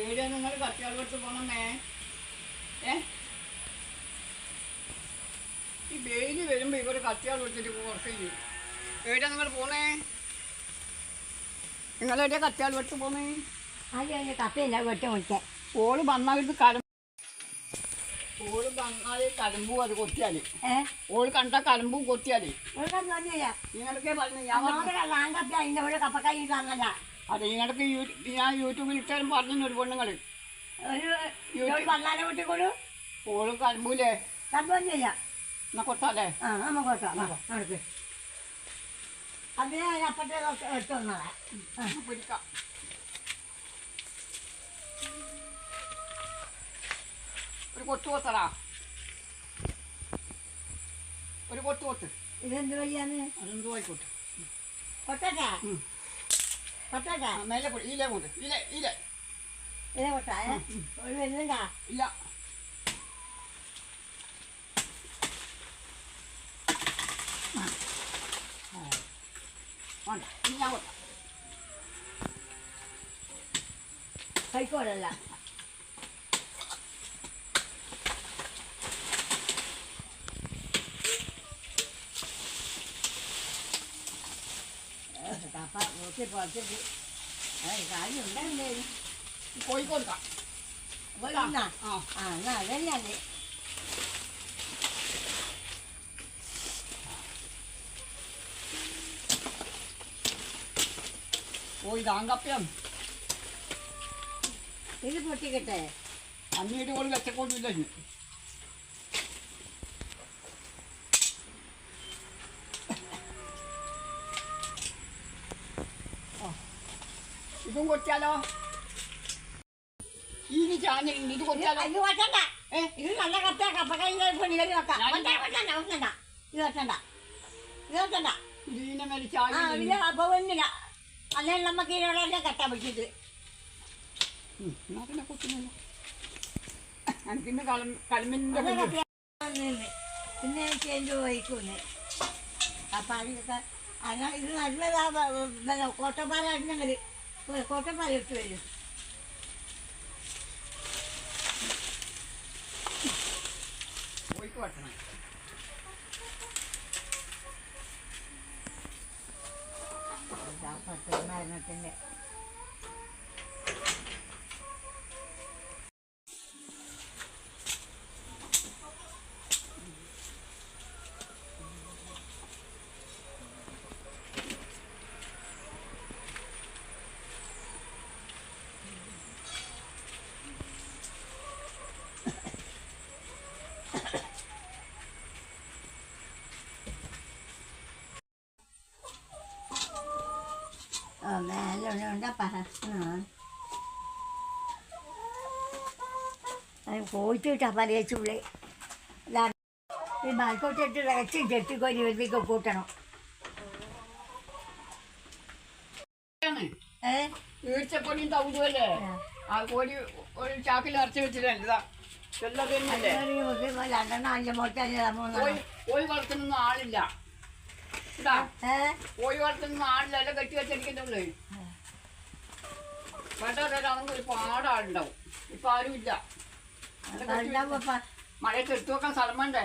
ഏടിയാ നിങ്ങൾ കത്തിയാൾ കൊടുത്ത് പോണമേ ഏ? ഈ വെയിൽ വരുമ്പോ ഇവർ കത്തിയാൾ കൊടുത്തിട്ട് കുറച്ച് ഏടിയാ നിങ്ങൾ പോണേ? നിങ്ങളെവിടെയാ കത്തിയാൾ കൊടുത്ത് പോണേ? ആദ്യം കപ്പയില്ല വെട്ടി മുറിക്കാൻ. ഓൾ വന്നായിട്ട് കലം ഓൾ വന്നാൽ കലമ്പും അത് കൊത്തിയാൽ. ഓൾ കണ്ട കലമ്പും കൊത്തിയാൽ. നിങ്ങളൊക്കെ പറഞ്ഞു ഞാൻ ലാങ്കപ്പ അതിന്റെ തന്നല്ല അതെ നിങ്ങൾക്ക് ഞാൻ യൂട്യൂബിൽ ഇട്ടാലും പറഞ്ഞു ഒരു പെണ്ണുങ്ങൾ ഓൾ കലമ്പൂലേ സംഭവം ചെയ്യാം. എന്നാ കൊത്താലേ ആ നമുക്ക് കൊത്താം നടക്ക് അത് ഞാൻ അപ്പത്തെ എടുത്തു വന്നതാ. പിടിക്കാം. ഒരു കൊത്തു കൊത്തടാ. ഒരു കൊത്തു കൊത്ത്. ഇതെന്ത് വയ്യാന്ന്? അതെന്ത് വായിക്കോട്ടെ കൊട്ടട്ടെ ആ, മേലെ പോയി ഇല കൊണ്ട് ഇല ഇല ഇതേ കൊട്ടാ ഒരു വരുന്നുണ്ടാ ഇല്ല. ഇനി ഞാൻ കൈക്കോടല്ല. കപ്പ നോക്കി പുറത്തേക്ക് കാര്യം ഉണ്ടായില്ലേ കോഴി കൊടുക്കാം പോയിന്നാ ആ. എന്നാ അതല്ലേ താങ്കപ്യം ഇത് പൊട്ടിക്കട്ടെ? അന്നീട് കോഴി വെച്ചക്കൊണ്ടില്ല ഇതും കൊച്ചാലോ ഇനി ചാഞ്ഞ ഇത് കൊച്ചാലോ ഇത് വെട്ടണ്ട ഏ? ഇത് നല്ല വെക്കാം. ഇത് ഇത് ഇതിനെ ആ ഇത് ഒന്നില്ല നമുക്ക് എന്നാ പിന്നെ കൊച്ചുന്നില്ല എനിക്കിന്ന് കളം ചേഞ്ച് അപ്പൊ അതിനൊക്കെ അല്ല ഇത് Ué, mais marido filho. Oi, corta, mãe. Dá pra ter mais na internet. ആ മേലെ ഉണ്ടപ്പാ പോയിട്ടാ പലച്ചുള്ളി ഈ മലക്കോട്ടിട്ട് ഇറച്ചി ചെട്ടിക്കോരി വരുമ്പോഴേക്ക് കൂട്ടണം ഈർച്ചപ്പൊടിയും തവിടുമല്ലേ ആ കോഴി ഒരു ചാക്കിൽ അരച്ച് വെച്ചിട്ടല്ല എല്ലാം തന്നെയല്ലേ രണ്ടെണ്ണം അഞ്ച് മുട്ട മൂന്നെണ്ണം കോഴി വളർത്തുന്നൊന്നും ആളില്ല കോഴി എല്ലാം കെട്ടി ഒരു പാടാളുണ്ടാവും. ഇപ്പൊ മഴയത്ത് എടുത്തു വെക്കാൻ സ്ഥലം വേണ്ടേ?